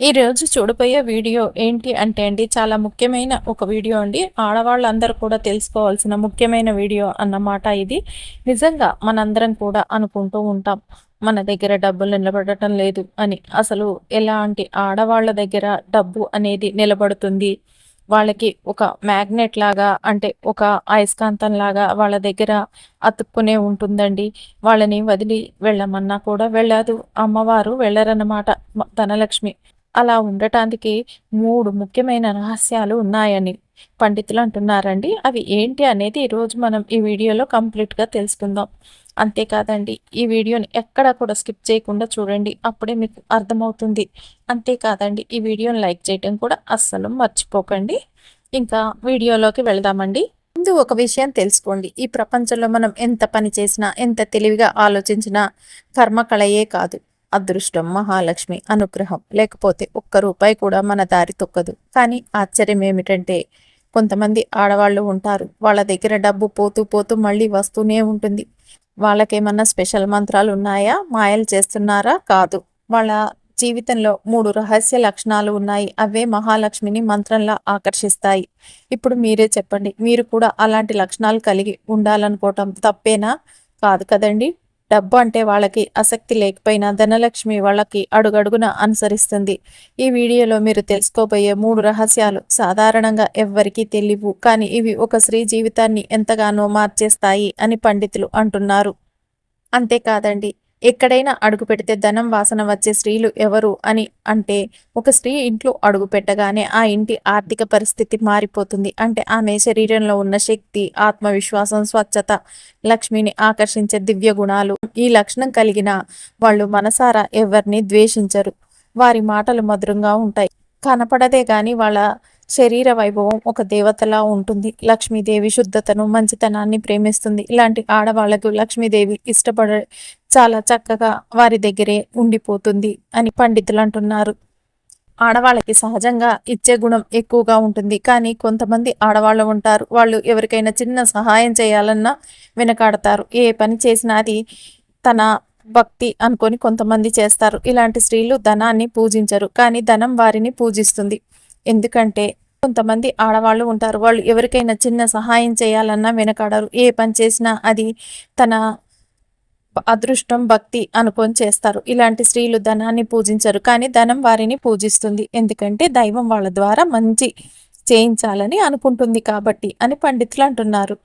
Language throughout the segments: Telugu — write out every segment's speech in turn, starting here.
ఈరోజు చూడబోయే వీడియో ఏంటి అంటే అండి చాలా ముఖ్యమైన ఒక వీడియో అండి. ఆడవాళ్ళందరూ కూడా తెలుసుకోవాల్సిన ముఖ్యమైన వీడియో అన్నమాట ఇది. నిజంగా మనందరం కూడా అనుకుంటూ ఉంటాం మన దగ్గర డబ్బులు నిలబడటం లేదు అని. అసలు ఎలాంటి ఆడవాళ్ళ దగ్గర డబ్బు అనేది నిలబడుతుంది? వాళ్ళకి ఒక మ్యాగ్నెట్ లాగా అంటే ఒక అయస్కాంతం లాగా వాళ్ళ దగ్గర అతుక్కునే ఉంటుందండి. వాళ్ళని వదిలి వెళ్ళమన్నా కూడా వెళ్ళదు. అమ్మవారు వెళ్ళరన్నమాట ధనలక్ష్మి. అలా ఉండటానికి మూడు ముఖ్యమైన రహస్యాలు ఉన్నాయని పండితులు అంటున్నారండి. అవి ఏంటి అనేది ఈరోజు మనం ఈ వీడియోలో కంప్లీట్గా తెలుసుకుందాం. అంతేకాదండి ఈ వీడియోని ఎక్కడా కూడా స్కిప్ చేయకుండా చూడండి అప్పుడే మీకు అర్థమవుతుంది. అంతేకాదండి ఈ వీడియోని లైక్ చేయడం కూడా అస్సలు మర్చిపోకండి. ఇంకా వీడియోలోకి వెళదామండి. ముందు ఒక విషయం తెలుసుకోండి. ఈ ప్రపంచంలో మనం ఎంత పని చేసినా ఎంత తెలివిగా ఆలోచించినా కర్మకళయే కాదు. అదృష్టం మహాలక్ష్మి అనుగ్రహం. లేకపోతే ఒక్క రూపాయి కూడా మన దారి తొక్కదు. కానీ ఆశ్చర్యం ఏమిటంటే కొంతమంది ఆడవాళ్ళు ఉంటారు. వాళ్ళ దగ్గర డబ్బు పోతూ పోతూ మళ్ళీ వస్తూనే ఉంటుంది. వాళ్ళకేమన్నా స్పెషల్ మంత్రాలు ఉన్నాయా? మాయలు చేస్తున్నారా? కాదు. వాళ్ళ జీవితంలో మూడు రహస్య లక్షణాలు ఉన్నాయి. అవే మహాలక్ష్మిని మంత్రంలా ఆకర్షిస్తాయి. ఇప్పుడు మీరే చెప్పండి. మీరు కూడా అలాంటి లక్షణాలు కలిగి ఉండాలనుకోవటం తప్పేనా? కాదు కదండి. డబ్బు అంటే వాళ్ళకి ఆసక్తి లేకపోయినా ధనలక్ష్మి వాళ్ళకి అడుగడుగున అనుసరిస్తుంది. ఈ వీడియోలో మీరు తెలుసుకోబోయే మూడు రహస్యాలు సాధారణంగా ఎవ్వరికీ తెలియవు కానీ ఇవి ఒక స్త్రీ జీవితాన్ని ఎంతగానో మార్చేస్తాయి అని పండితులు అంటున్నారు. అంతేకాదండి ఎక్కడైనా అడుగు పెడితే ధనం వాసన వచ్చే స్త్రీలు ఎవరు అని అంటే ఒక స్త్రీ ఇంట్లో అడుగు పెట్టగానే ఆ ఇంటి ఆర్థిక పరిస్థితి మారిపోతుంది. అంటే ఆమె శరీరంలో ఉన్న శక్తి ఆత్మవిశ్వాసం స్వచ్ఛత లక్ష్మిని ఆకర్షించే దివ్య గుణాలు ఈ లక్షణం కలిగిన వాళ్ళు మనసారా ఎవరిని ద్వేషించరు. వారి మాటలు మధురంగా ఉంటాయి. కనపడదే గాని వాళ్ళ శరీర వైభవం ఒక దేవతలా ఉంటుంది. లక్ష్మీదేవి శుద్ధతను మంచితనాన్ని ప్రేమిస్తుంది. ఇలాంటి ఆడవాళ్ళకు లక్ష్మీదేవి ఇష్టపడ చాలా చక్కగా వారి దగ్గరే ఉండిపోతుంది అని పండితులు అంటున్నారు. ఆడవాళ్ళకి సహజంగా ఇచ్చే గుణం ఎక్కువగా ఉంటుంది. కానీ కొంతమంది ఆడవాళ్ళు ఉంటారు. వాళ్ళు ఎవరికైనా చిన్న సహాయం చేయాలన్నా వెనకాడతారు. ఏ పని చేసినా అది తన భక్తి అనుకొని కొంతమంది చేస్తారు. ఇలాంటి స్త్రీలు ధనాన్ని పూజించరు. కానీ ధనం వారిని పూజిస్తుంది. ఎందుకంటే కొంతమంది ఆడవాళ్ళు ఉంటారు. వాళ్ళు ఎవరికైనా చిన్న సహాయం చేయాలన్నా వెనకాడరు. ఏ పని చేసినా అది తన అదృష్టం భక్తి అనుకొని చేస్తారు. ఇలాంటి స్త్రీలు ధనాన్ని పూజించరు. కానీ ధనం వారిని పూజిస్తుంది. ఎందుకంటే దైవం వాళ్ళ ద్వారా మంచి చేయించాలని అనుకుంటుంది కాబట్టి అని పండితులు అంటున్నారు.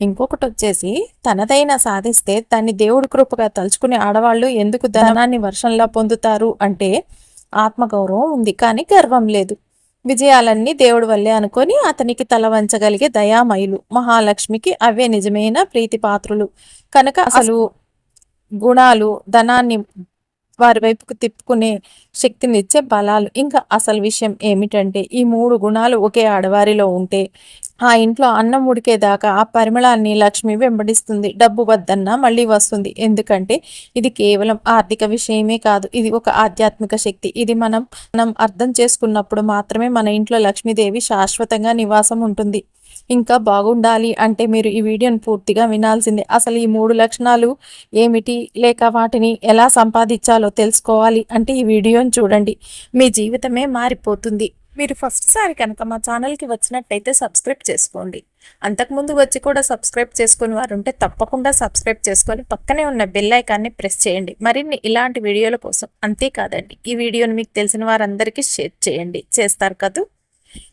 ఇంకొకటి వచ్చేసి తనదైన సాధిస్తే దాన్ని దేవుడి కృపగా తలుచుకునే ఆడవాళ్ళు ఎందుకు ధనాన్ని వర్షంలా పొందుతారు అంటే ఆత్మగౌరవం ఉంది. కానీ గర్వం లేదు. విజయాలన్నీ దేవుడి వల్లే అనుకొని అతనికి తల వంచగలిగే దయామయులు మహాలక్ష్మికి అవే నిజమైన ప్రీతిపాత్రులు. కనుక అసలు గుణాలు ధనాన్ని వారి వైపుకు తిప్పుకునే శక్తినిచ్చే బలాలు. ఇంకా అసలు విషయం ఏమిటంటే ఈ మూడు గుణాలు ఒకే ఆడవారిలో ఉంటే ఆ ఇంట్లో అన్నం ఉడికేదాకా ఆ పరిమళాన్ని లక్ష్మి వెంబడిస్తుంది. డబ్బు వద్దన్నా మళ్ళీ వస్తుంది. ఎందుకంటే ఇది కేవలం ఆర్థిక విషయమే కాదు ఇది ఒక ఆధ్యాత్మిక శక్తి. ఇది మనం మనం అర్థం చేసుకున్నప్పుడు మాత్రమే మన ఇంట్లో లక్ష్మీదేవి శాశ్వతంగా నివాసం ఉంటుంది. ఇంకా బాగుండాలి అంటే మీరు ఈ వీడియోని పూర్తిగా వినాల్సిందే. అసలు ఈ మూడు లక్షణాలు ఏమిటి? లేక వాటిని ఎలా సంపాదించాలో తెలుసుకోవాలి అంటే ఈ వీడియోని చూడండి. మీ జీవితమే మారిపోతుంది. మీరు ఫస్ట్ సారి కనుక మా ఛానల్కి వచ్చినట్టయితే సబ్స్క్రైబ్ చేసుకోండి. అంతకుముందు వచ్చి కూడా సబ్స్క్రైబ్ చేసుకుని వారు ఉంటే తప్పకుండా సబ్స్క్రైబ్ చేసుకొని పక్కనే ఉన్న బెల్ ఐకాన్ని ప్రెస్ చేయండి. మరిన్ని ఇలాంటి వీడియోల కోసం అంతేకాదండి. ఈ వీడియోని మీకు తెలిసిన వారందరికీ షేర్ చేయండి. చేస్తారు కదూ?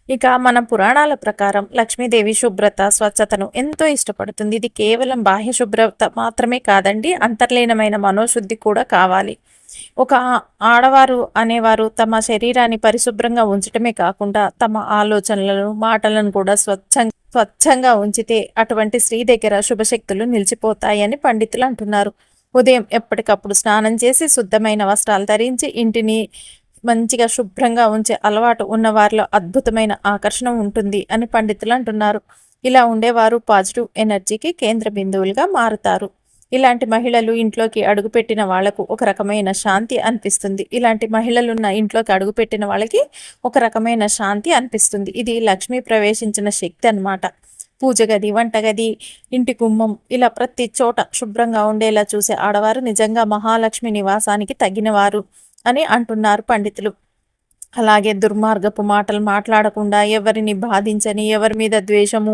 ఇక మన పురాణాల ప్రకారం లక్ష్మీదేవి శుభ్రత స్వచ్ఛతను ఎంతో ఇష్టపడుతుంది. ఇది కేవలం బాహ్య శుభ్రత మాత్రమే కాదండి అంతర్లీనమైన మనోశుద్ధి కూడా కావాలి. ఒక ఆడవారు అనేవారు తమ శరీరాన్ని పరిశుభ్రంగా ఉంచటమే కాకుండా తమ ఆలోచనలను మాటలను కూడా స్వచ్ఛంగా స్వచ్ఛంగా ఉంచితే అటువంటి స్త్రీ దగ్గర శుభశక్తులు నిలిచిపోతాయని పండితులు అంటున్నారు. ఉదయం ఎప్పటికప్పుడు స్నానం చేసి శుద్ధమైన వస్త్రాలు ధరించి ఇంటిని మంచిగా శుభ్రంగా ఉంచే అలవాటు ఉన్న వారిలో అద్భుతమైన ఆకర్షణ ఉంటుంది అని పండితులు అంటున్నారు. ఇలా ఉండేవారు పాజిటివ్ ఎనర్జీకి కేంద్ర బిందువులుగా మారుతారు. ఇలాంటి మహిళలు ఇంట్లోకి అడుగుపెట్టిన వాళ్ళకు ఒక రకమైన శాంతి అనిపిస్తుంది. ఇలాంటి మహిళలున్న ఇంట్లోకి అడుగుపెట్టిన వాళ్ళకి ఒక రకమైన శాంతి అనిపిస్తుంది. ఇది లక్ష్మి ప్రవేశించిన శక్తి అనమాట పూజ గది వంటగది ఇంటి గుమ్మం ఇలా ప్రతి చోట శుభ్రంగా ఉండేలా చూసే ఆడవారు నిజంగా మహాలక్ష్మి నివాసానికి తగినవారు. అని అంటున్నారు పండితులు. అలాగే దుర్మార్గపు మాటలు మాట్లాడకుండా ఎవరిని బాధించని ఎవరి మీద ద్వేషము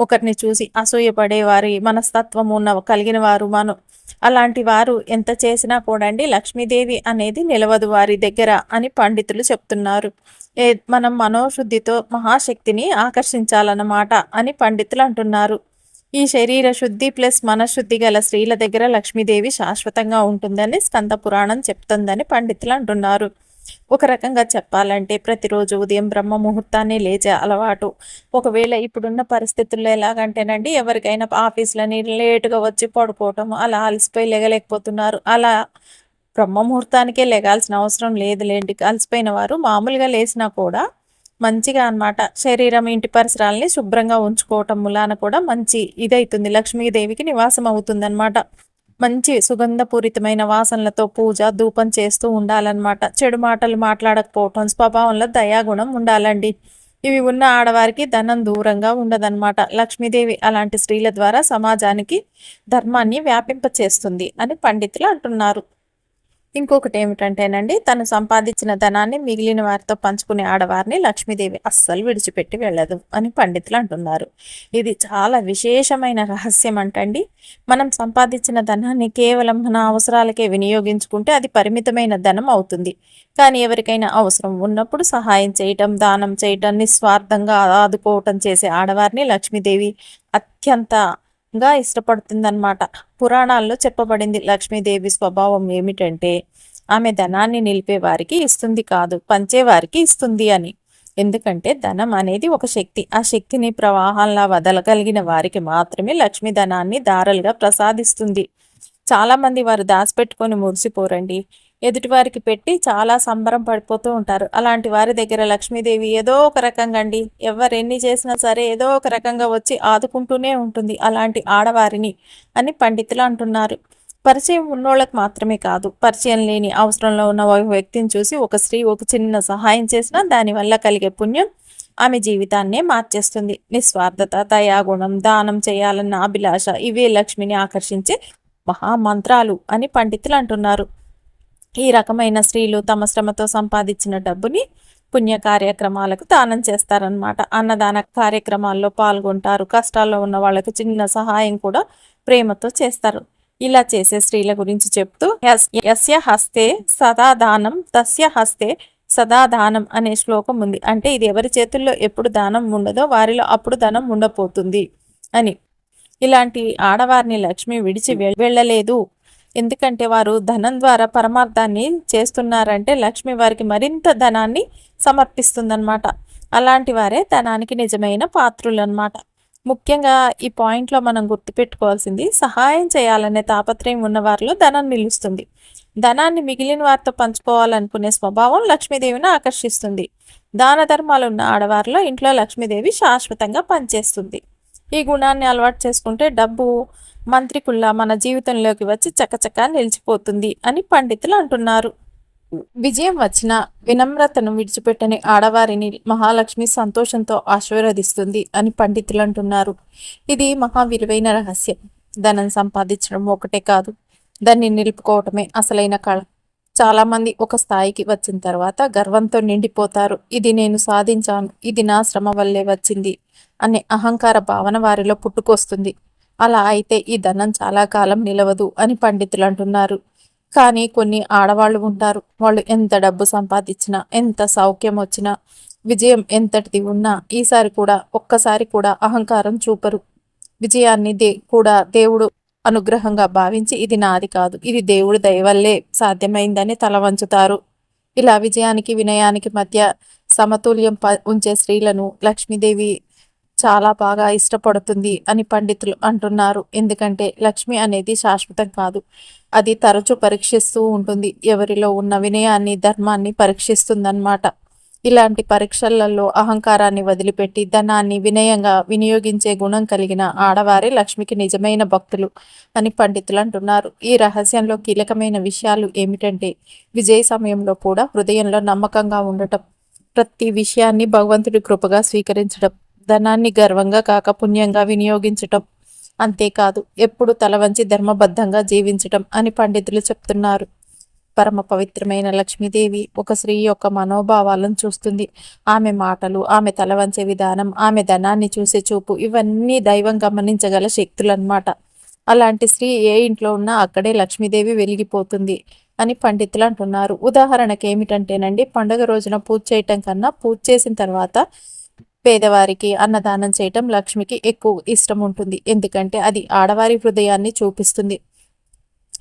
ఒకరిని చూసి అసూయపడే వారి మనస్తత్వము ఉన్న కలిగిన వారు మనం. అలాంటి వారు ఎంత చేసినా కూడా అండి లక్ష్మీదేవి అనేది నిలవదు వారి దగ్గర అని పండితులు చెప్తున్నారు. ఏ మనం మనోశుద్ధితో మహాశక్తిని ఆకర్షించాలన్నమాట అని పండితులు అంటున్నారు. ఈ శరీర శుద్ధి ప్లస్ మనశుద్ధి గల స్త్రీల దగ్గర లక్ష్మీదేవి శాశ్వతంగా ఉంటుందని స్కంద పురాణం చెప్తుందని పండితులు అంటున్నారు. ఒక రకంగా చెప్పాలంటే ప్రతిరోజు ఉదయం బ్రహ్మ ముహూర్తాన్ని లేచే అలవాటు. ఒకవేళ ఇప్పుడున్న పరిస్థితుల్లో ఎలాగంటేనండి ఎవరికైనా ఆఫీసులని లేటుగా వచ్చి పడుకోవటం అలా అలసిపోయి లేగలేకపోతున్నారు. అలా బ్రహ్మ ముహూర్తానికే లేగాల్సిన అవసరం లేదులేండి. అలసిపోయిన వారు మామూలుగా లేచినా కూడా మంచిగా అనమాట శరీరం ఇంటి పరిసరాలని శుభ్రంగా ఉంచుకోవటం మూలాన కూడా మంచి ఇదైతుంది. లక్ష్మీదేవికి నివాసం అవుతుందన్నమాట. మంచి సుగంధపూరితమైన వాసనలతో పూజ ధూపం చేస్తూ ఉండాలన్నమాట. చెడు మాటలు మాట్లాడకపోవటం స్వభావంలో దయాగుణం ఉండాలండి. ఇవి ఉన్న ఆడవారికి ధనం దూరంగా ఉండదన్నమాట. లక్ష్మీదేవి అలాంటి స్త్రీల ద్వారా సమాజానికి ధర్మాన్ని వ్యాపింపచేస్తుంది అని పండితులు అంటున్నారు. ఇంకొకటి ఏమిటంటేనండి తను సంపాదించిన ధనాన్ని మిగిలిన వారితో పంచుకునే ఆడవారిని లక్ష్మీదేవి అస్సలు విడిచిపెట్టి వెళ్ళదు అని పండితులు అంటున్నారు. ఇది చాలా విశేషమైన రహస్యం అంటండి మనం సంపాదించిన ధనాన్ని కేవలం మన అవసరాలకే వినియోగించుకుంటే అది పరిమితమైన ధనం అవుతుంది. కానీ ఎవరికైనా అవసరం ఉన్నప్పుడు సహాయం చేయటం దానం చేయటం నిస్వార్థంగా ఆదుకోవటం చేసే ఆడవారిని లక్ష్మీదేవి అత్యంత గా ఇష్టపడుతుందన్నమాట. పురాణాల్లో చెప్పబడింది లక్ష్మీదేవి స్వభావం ఏమిటంటే ఆమె ధనాన్ని నిలిపే వారికి ఇస్తుంది కాదు పంచేవారికి ఇస్తుంది అని. ఎందుకంటే ధనం అనేది ఒక శక్తి. ఆ శక్తిని ప్రవాహంలా వదలగలిగిన వారికి మాత్రమే లక్ష్మీ ధనాన్ని దారలుగా ప్రసాదిస్తుంది. చాలామంది వారు దాచిపెట్టుకొని మురిసిపోరండి. ఎదుటివారికి పెట్టి చాలా సంబరం పడిపోతూ ఉంటారు. అలాంటి వారి దగ్గర లక్ష్మీదేవి ఏదో ఒక రకంగా అండి. ఎవరెన్ని ఎన్ని చేసినా సరే ఏదో ఒక రకంగా వచ్చి ఆదుకుంటూనే ఉంటుంది. అలాంటి ఆడవారిని అని పండితులు అంటున్నారు. పరిచయం ఉన్నోళ్ళకి మాత్రమే కాదు. పరిచయం లేని అవసరంలో ఉన్న ఒక వ్యక్తిని చూసి ఒక స్త్రీ ఒక చిన్న సహాయం చేసినా దానివల్ల కలిగే పుణ్యం ఆమె జీవితాన్నే మార్చేస్తుంది. నిస్వార్థత దయాగుణం దానం చేయాలన్న అభిలాష ఇవే లక్ష్మిని ఆకర్షించే మహామంత్రాలు అని పండితులు అంటున్నారు. ఈ రకమైన స్త్రీలు తమ శ్రమతో సంపాదించిన డబ్బుని పుణ్య కార్యక్రమాలకు దానం చేస్తారనమాట అన్నదాన కార్యక్రమాల్లో పాల్గొంటారు. కష్టాల్లో ఉన్న వాళ్ళకు చిన్న సహాయం కూడా ప్రేమతో చేస్తారు. ఇలా చేసే స్త్రీల గురించి చెప్తూ యస్య హస్తే సదా దానం తస్య హస్తే సదా దానం అనే శ్లోకం ఉంది. అంటే ఇది ఎవరి చేతుల్లో ఎప్పుడు దానం ఉండదో వారిలో అప్పుడు ధనం ఉండపోతుంది అని. ఇలాంటి ఆడవారిని లక్ష్మి విడిచి వెళ్ళలేదు. ఎందుకంటే వారు ధనం ద్వారా పరమార్థాన్ని చేస్తున్నారంటే లక్ష్మి వారికి మరింత ధనాన్ని సమర్పిస్తుందన్నమాట. అలాంటి వారే ధనానికి నిజమైన పాత్రులు అనమాట ముఖ్యంగా ఈ పాయింట్లో మనం గుర్తుపెట్టుకోవాల్సింది సహాయం చేయాలనే తాపత్రయం ఉన్న వారిలో ధనం నిలుస్తుంది. ధనాన్ని మిగిలిన వారితో పంచుకోవాలనుకునే స్వభావం లక్ష్మీదేవిని ఆకర్షిస్తుంది. దాన ధర్మాలు ఉన్న ఆడవారిలో ఇంట్లో లక్ష్మీదేవి శాశ్వతంగా పనిచేస్తుంది. ఈ గుణాన్ని అలవాటు చేసుకుంటే డబ్బు మంత్రికుల్లా మన జీవితంలోకి వచ్చి చకచకా నిలిచిపోతుంది అని పండితులు అంటున్నారు. విజయం వచ్చిన వినమ్రతను విడిచిపెట్టని ఆడవారిని మహాలక్ష్మి సంతోషంతో ఆశీర్వదిస్తుంది అని పండితులు అంటున్నారు. ఇది మహావిలువైన రహస్యం. ధనం సంపాదించడం ఒకటే కాదు దాన్ని నిలుపుకోవటమే అసలైన కళ. చాలామంది ఒక స్థాయికి వచ్చిన తర్వాత గర్వంతో నిండిపోతారు. ఇది నేను సాధించాను ఇది నా శ్రమ వల్లే వచ్చింది అనే అహంకార భావన వారిలో పుట్టుకొస్తుంది. అలా అయితే ఈ ధనం చాలా కాలం నిలవదు అని పండితులు అంటున్నారు. కానీ కొన్ని ఆడవాళ్ళు ఉంటారు. వాళ్ళు ఎంత డబ్బు సంపాదించినా ఎంత సౌఖ్యం వచ్చినా విజయం ఎంతటిది ఉన్నా ఈసారి కూడా ఒక్కసారి కూడా అహంకారం చూపరు. విజయాన్ని దే కూడా దేవుడు అనుగ్రహంగా భావించి ఇది నాది కాదు ఇది దేవుడి దయవల్లే సాధ్యమైందని తల వంచుతారు. ఇలా విజయానికి వినయానికి మధ్య సమతుల్యం ఉంచే స్త్రీలను లక్ష్మీదేవి చాలా బాగా ఇష్టపడుతుంది అని పండితులు అంటున్నారు. ఎందుకంటే లక్ష్మి అనేది శాశ్వతం కాదు. అది తరచు పరీక్షిస్తూ ఉంటుంది. ఎవరిలో ఉన్న వినయాన్ని ధర్మాన్ని పరీక్షిస్తుందన్నమాట. ఇలాంటి పరీక్షలలో అహంకారాన్ని వదిలిపెట్టి ధనాన్ని వినయంగా వినియోగించే గుణం కలిగిన ఆడవారే లక్ష్మికి నిజమైన భక్తులు అని పండితులు అంటున్నారు. ఈ రహస్యంలో కీలకమైన విషయాలు ఏమిటంటే విజయ సమయంలో కూడా హృదయంలో నమ్మకంగా ఉండటం ప్రతి విషయాన్ని భగవంతుడి కృపగా స్వీకరించడం ధనాన్ని గర్వంగా కాక పుణ్యంగా వినియోగించటం అంతేకాదు ఎప్పుడు తల వంచి ధర్మబద్ధంగా జీవించటం అని పండితులు చెప్తున్నారు. పరమ పవిత్రమైన లక్ష్మీదేవి ఒక స్త్రీ యొక్క మనోభావాలను చూస్తుంది. ఆమె మాటలు ఆమె తల వంచే విధానం ఆమె ధనాన్ని చూసే చూపు ఇవన్నీ దైవం గమనించగల శక్తులన్నమాట. అలాంటి స్త్రీ ఏ ఇంట్లో ఉన్నా అక్కడే లక్ష్మీదేవి వెలిగిపోతుంది అని పండితులు అంటున్నారు. ఉదాహరణకి ఏమిటంటేనండి పండుగ రోజున పూజ చేయటం కన్నా పూజ చేసిన తర్వాత పేదవారికి అన్నదానం చేయటం లక్ష్మికి ఎక్కువ ఇష్టం ఉంటుంది. ఎందుకంటే అది ఆడవారి హృదయాన్ని చూపిస్తుంది.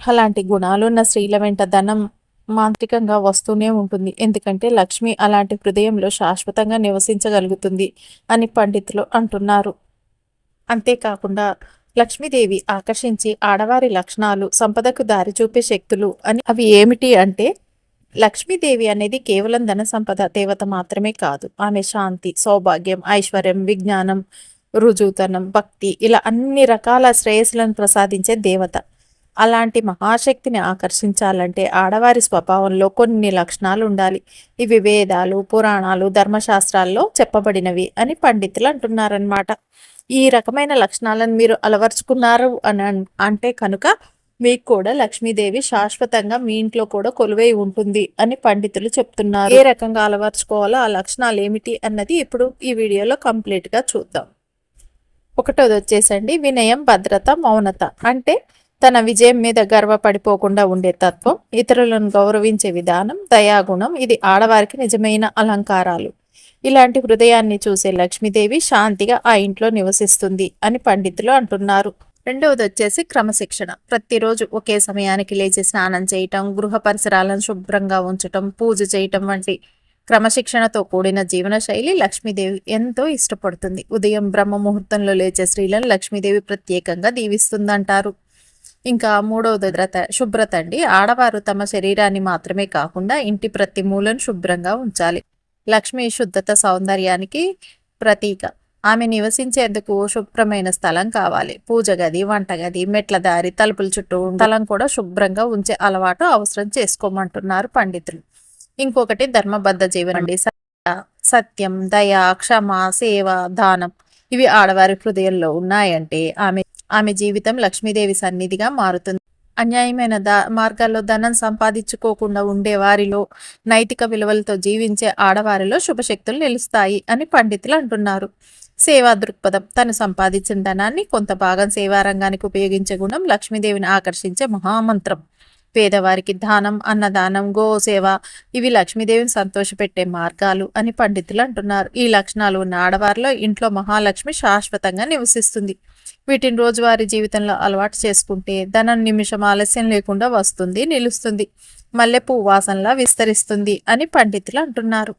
అలాంటి గుణాలున్న స్త్రీల వెంట ధనం మాంత్రికంగా వస్తూనే ఉంటుంది. ఎందుకంటే లక్ష్మి అలాంటి హృదయంలో శాశ్వతంగా నివసించగలుగుతుంది అని పండితులు అంటున్నారు. అంతేకాకుండా లక్ష్మీదేవి ఆకర్షించి ఆడవారి లక్షణాలు సంపదకు దారి చూపే శక్తులు అని అవి ఏమిటి అంటే లక్ష్మీదేవి అనేది కేవలం ధన సంపద దేవత మాత్రమే కాదు. ఆమె శాంతి సౌభాగ్యం ఐశ్వర్యం విజ్ఞానం రుజుతనం భక్తి ఇలా అన్ని రకాల శ్రేయస్సులను ప్రసాదించే దేవత. అలాంటి మహాశక్తిని ఆకర్షించాలంటే ఆడవారి స్వభావంలో కొన్ని లక్షణాలు ఉండాలి. ఇవి వేదాలు పురాణాలు ధర్మశాస్త్రాల్లో చెప్పబడినవి అని పండితులు అంటున్నారనమాట ఈ రకమైన లక్షణాలను మీరు అలవర్చుకున్నారు అని అంటే కనుక మీకు కూడా లక్ష్మీదేవి శాశ్వతంగా మీ ఇంట్లో కూడా కొలువై ఉంటుంది అని పండితులు చెప్తున్నారు. ఏ రకంగా అలవర్చుకోవాలో ఆ లక్షణాలు ఏమిటి అన్నది ఇప్పుడు ఈ వీడియోలో కంప్లీట్గా చూద్దాం. ఒకటోది వచ్చేసండి వినయం భద్రత మౌనత. అంటే తన విజయం మీద గర్వపడిపోకుండా ఉండే తత్వం ఇతరులను గౌరవించే విధానం దయాగుణం ఇది ఆడవారికి నిజమైన అలంకారాలు. ఇలాంటి హృదయాన్ని చూసే లక్ష్మీదేవి శాంతిగా ఆ ఇంట్లో నివసిస్తుంది అని పండితులు అంటున్నారు. రెండవది వచ్చేసి క్రమశిక్షణ. ప్రతిరోజు ఒకే సమయానికి లేచి స్నానం చేయటం గృహ పరిసరాలను శుభ్రంగా ఉంచటం పూజ చేయటం వంటి క్రమశిక్షణతో కూడిన జీవనశైలి లక్ష్మీదేవి ఎంతో ఇష్టపడుతుంది. ఉదయం బ్రహ్మ ముహూర్తంలో లేచే స్త్రీలను లక్ష్మీదేవి ప్రత్యేకంగా దీవిస్తుందంటారు. ఇంకా మూడవది భద్రత శుభ్రత అండి. ఆడవారు తమ శరీరాన్ని మాత్రమే కాకుండా ఇంటి ప్రతి మూలను శుభ్రంగా ఉంచాలి. లక్ష్మి శుద్ధత సౌందర్యానికి ప్రతీక. ఆమె నివసించేందుకు శుభ్రమైన స్థలం కావాలి. పూజ గది వంటగది మెట్ల దారి తలుపుల చుట్టూ స్థలం కూడా శుభ్రంగా ఉంచే అలవాటు అవసరం చేసుకోమంటున్నారు పండితులు. ఇంకొకటి ధర్మబద్ధ జీవనం అండి. సత్యం దయ క్షమ సేవ దానం ఇవి ఆడవారి హృదయంలో ఉన్నాయంటే ఆమె ఆమె జీవితం లక్ష్మీదేవి సన్నిధిగా మారుతుంది. అన్యాయమైన దా మార్గాల్లో ధనం సంపాదించుకోకుండా ఉండే వారిలో నైతిక విలువలతో జీవించే ఆడవారిలో శుభశక్తులు నిలుస్తాయి అని పండితులు అంటున్నారు. సేవా దృక్పథం. తను సంపాదించిన ధనాన్ని కొంత భాగం సేవా రంగానికి ఉపయోగించే గుణం లక్ష్మీదేవిని ఆకర్షించే మహామంత్రం. పేదవారికి దానం అన్నదానం గో సేవ ఇవి లక్ష్మీదేవిని సంతోషపెట్టే మార్గాలు అని పండితులు అంటున్నారు. ఈ లక్షణాలు ఉన్న ఆడవారిలో ఇంట్లో మహాలక్ష్మి శాశ్వతంగా నివసిస్తుంది. వీటిని రోజువారీ జీవితంలో అలవాటు చేసుకుంటే ధనం నిమిషం ఆలస్యం లేకుండా వస్తుంది నిలుస్తుంది. మల్లెపూ వాసనలా విస్తరిస్తుంది అని పండితులు అంటున్నారు.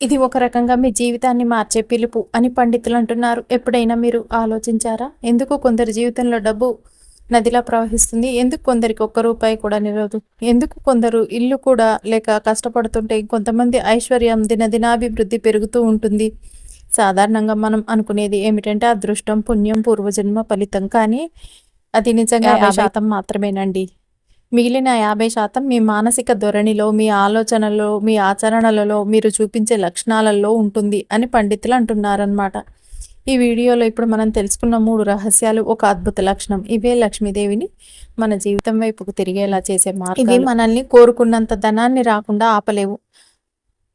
ఇది ఒక రకంగా మీ జీవితాన్ని మార్చే పిలుపు అని పండితులు అంటున్నారు. ఎప్పుడైనా మీరు ఆలోచించారా? ఎందుకు కొందరి జీవితంలో డబ్బు నదిలా ప్రవహిస్తుంది? ఎందుకు కొందరికి ఒక్క రూపాయి కూడా నిలవదు? ఎందుకు కొందరు ఇల్లు కూడా లేక కష్టపడుతుంటే కొంతమంది ఐశ్వర్యం దినదినాభివృద్ధి పెరుగుతూ ఉంటుంది. సాధారణంగా మనం అనుకునేది ఏమిటంటే అదృష్టం పుణ్యం పూర్వజన్మ ఫలితం. కానీ అది నిజంగా శాతం మాత్రమేనండి. మిగిలిన యాభై శాతం మీ మానసిక ధోరణిలో మీ ఆలోచనలో మీ ఆచరణలలో మీరు చూపించే లక్షణాలలో ఉంటుంది అని పండితులు అంటున్నారనమాట ఈ వీడియోలో ఇప్పుడు మనం తెలుసుకున్న మూడు రహస్యాలు ఒక అద్భుత లక్షణం. ఇవే లక్ష్మీదేవిని మన జీవితం వైపుకు తిరిగేలా చేసే మార్గం ఇవి మనల్ని కోరుకున్నంత ధనాన్ని రాకుండా ఆపలేవు.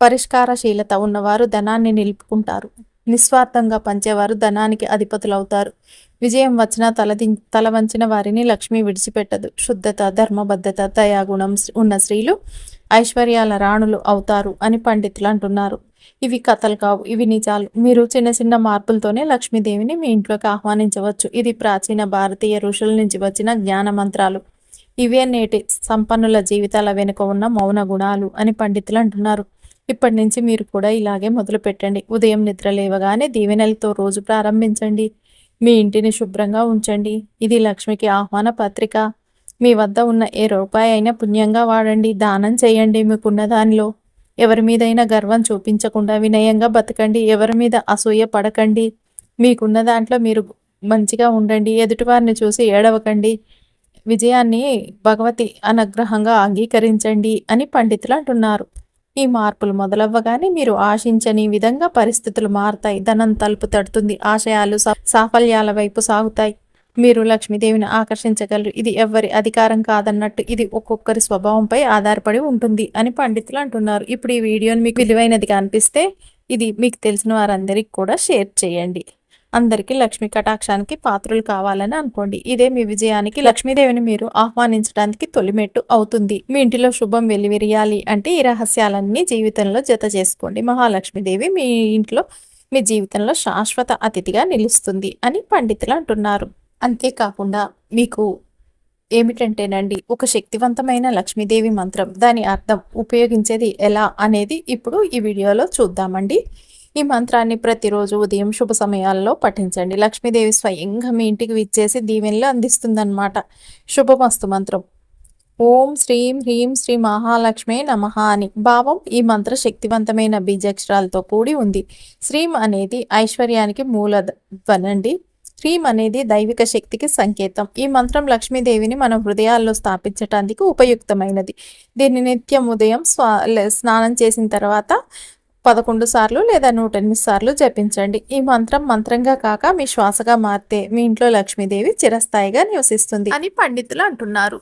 పరిష్కారశీలత ఉన్నవారు ధనాన్ని నిలుపుకుంటారు. నిస్వార్థంగా పంచేవారు ధనానికి అధిపతులవుతారు. విజయం వచ్చిన తలది తల వంచిన వారిని లక్ష్మి విడిచిపెట్టదు. శుద్ధత ధర్మబద్ధత దయాగుణం ఉన్న స్త్రీలు ఐశ్వర్యాల రాణులు అవుతారు అని పండితులు అంటున్నారు. ఇవి కథలు కావు ఇవి నిజాలు. మీరు చిన్న చిన్న మార్పులతోనే లక్ష్మీదేవిని మీ ఇంట్లోకి ఆహ్వానించవచ్చు. ఇది ప్రాచీన భారతీయ ఋషుల నుంచి వచ్చిన జ్ఞాన మంత్రాలు. ఇవే నేటి సంపన్నుల జీవితాల వెనుక ఉన్న మౌన గుణాలు అని పండితులు అంటున్నారు. ఇప్పటి నుంచి మీరు కూడా ఇలాగే మొదలు పెట్టండి ఉదయం నిద్ర లేవగానే దీవెనలతో రోజు ప్రారంభించండి. మీ ఇంటిని శుభ్రంగా ఉంచండి. ఇది లక్ష్మికి ఆహ్వాన పత్రిక. మీ వద్ద ఉన్న ఏ రూపాయి అయినా పుణ్యంగా వాడండి. దానం చేయండి మీకున్న దానిలో. ఎవరి మీదైనా గర్వం చూపించకుండా వినయంగా బతకండి. ఎవరి మీద అసూయ పడకండి. మీకున్న దాంట్లో మీరు మంచిగా ఉండండి. ఎదుటివారిని చూసి ఏడవకండి. విజయాన్ని భగవతి అనుగ్రహంగా అంగీకరించండి అని పండితులు అంటున్నారు. ఈ మార్పులు మొదలవ్వగానే మీరు ఆశించని విధంగా పరిస్థితులు మారుతాయి. ధనం తలుపు తడుతుంది. ఆశయాలు సాఫల్యాల వైపు సాగుతాయి. మీరు లక్ష్మీదేవిని ఆకర్షించగలరు. ఇది ఎవరి అధికారం కాదన్నట్టు ఇది ఒక్కొక్కరి స్వభావంపై ఆధారపడి ఉంటుంది అని పండితులు అంటున్నారు. ఇప్పుడు ఈ వీడియోని మీకు విలువైనదిగా అనిపిస్తే ఇది మీకు తెలిసిన వారందరికీ కూడా షేర్ చేయండి. అందరికీ లక్ష్మీ కటాక్షానికి పాత్రలు కావాలని అనుకోండి. ఇదే మీ విజయానికి లక్ష్మీదేవిని మీరు ఆహ్వానించడానికి తొలిమెట్టు అవుతుంది. మీ ఇంటిలో శుభం వెలివిరియాలి అంటే ఈ రహస్యాలన్నీ జీవితంలో జత చేసుకోండి. మహాలక్ష్మీదేవి మీ ఇంట్లో మీ జీవితంలో శాశ్వత అతిథిగా నిలుస్తుంది అని పండితులు అంటున్నారు. అంతేకాకుండా మీకు ఏమిటంటేనండి ఒక శక్తివంతమైన లక్ష్మీదేవి మంత్రం దాని అర్థం ఉపయోగించేది ఎలా అనేది ఇప్పుడు ఈ వీడియోలో చూద్దామండి. ఈ మంత్రాన్ని ప్రతిరోజు ఉదయం శుభ సమయాల్లో పఠించండి. లక్ష్మీదేవి స్వయంగా మీ ఇంటికి విచ్చేసి దీవెనలు అందిస్తుందన్నమాట. శుభమస్తు మంత్రం. ఓం శ్రీం హ్రీం శ్రీ మహాలక్ష్మే నమ అని. భావం ఈ మంత్ర శక్తివంతమైన బీజాక్షరాలతో కూడి ఉంది. శ్రీం అనేది ఐశ్వర్యానికి మూలధ్వనండి హ్రీం అనేది దైవిక శక్తికి సంకేతం. ఈ మంత్రం లక్ష్మీదేవిని మన హృదయాల్లో స్థాపించటానికి ఉపయుక్తమైనది. దీన్ని నిత్యం ఉదయం స్వా స్నానం చేసిన తర్వాత పదకొండు సార్లు లేదా నూట ఎనిమిది సార్లు జపించండి. ఈ మంత్రం మంత్రంగా కాక మీ శ్వాసగా మారితే మీ ఇంట్లో లక్ష్మీదేవి చిరస్థాయిగా నివసిస్తుంది అని పండితులు అంటున్నారు.